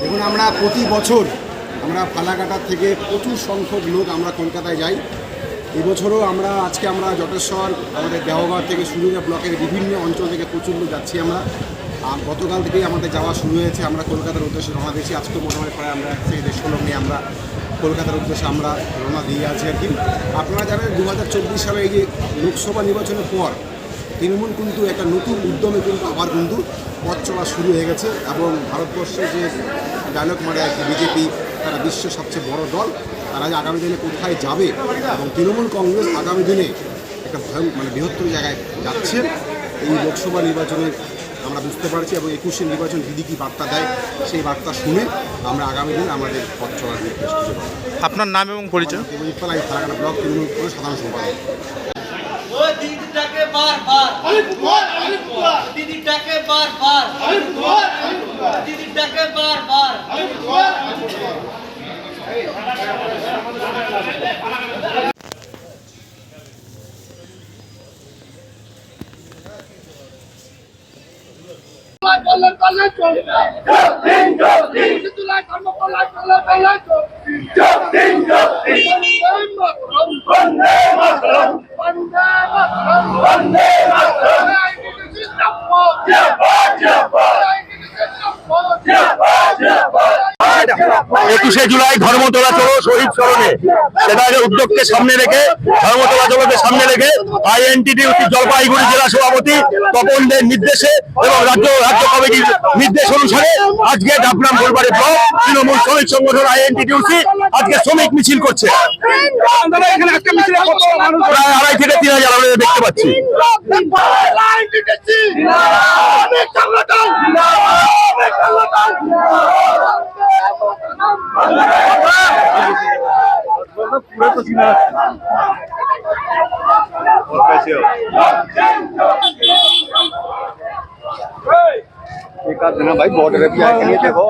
দেখুন আমরা প্রতি বছর আমরা ফালাকাটার থেকে প্রচুর সংখ্যক লোক আমরা কলকাতায় যাই। এবছরও আমরা আজকে আমরা যটেশ্বর আমাদের দেওয়াগড় থেকে শুরু ব্লকের বিভিন্ন অঞ্চল থেকে প্রচুর লোক যাচ্ছি আমরা। গতকাল থেকেই আমাদের যাওয়া শুরু হয়েছে। আমরা কলকাতার উদ্দেশ্যে রওনা দিয়েছি। আজকে মোটামুটি প্রায় আমরা এক থেকে দেড়শো লোক নিয়ে আমরা কলকাতার উদ্দেশ্যে আমরা রওনা দিয়ে আছি আর কি। আপনারা জানেন দু হাজার চব্বিশ সালে এই যে লোকসভা নির্বাচনের পর তৃণমূল কিন্তু একটা নতুন উদ্যমে কিন্তু আবার কিন্তু পথ চলা শুরু হয়ে গেছে এবং ভারতবর্ষে যে ডায়লগ মারে আর কি বিজেপি, তারা বিশ্বের সবচেয়ে বড় দল। তারা যে আগামী দিনে কোথায় যাবে এবং তৃণমূল কংগ্রেস আগামী দিনে একটা ভয় মানে বৃহত্তর জায়গায় যাচ্ছে। এই লোকসভা নির্বাচনে আমরা বুঝতে পারছি এবং একুশে নির্বাচন দিদি কী বার্তা দেয় সেই বার্তা শুনে আমরা আগামী দিন আমাদের পথ চলার নির্দেশ আপনার নাম এবং পরিচয়? আমি ব্লক তৃণমূল করে সাধারণ সম্পাদক। ও দিদিটাকে বারবার। দিদিটাকে বারবার। বারবার কল্যাণ কল্যাণ একুশে জুলাই ধর্মতলা চলো শহীদ স্মরণে সেটাকে উদ্যোগকে সামনে রেখে ধর্মতলা চলোকে সামনে রেখে আইএনটিটি জলপাইগুড়ি জেলা সভাপতি তপনদের নির্দেশে এবং রাজ্য রাজ্য কমিটির নির্দেশ অনুসারে আজকে ডাবগ্রাম গোলবাড়ি ব্লক তৃণমূল শ্রমিক সংগঠন আইএনটিটিউসি আজকে শ্রমিক মিছিল করছে প্রায় আড়াই থেকে তিন হাজার আমরা দেখতে পাচ্ছি पूरे पसीना और हो? एक आध भाई बॉर्डर पे आके देखो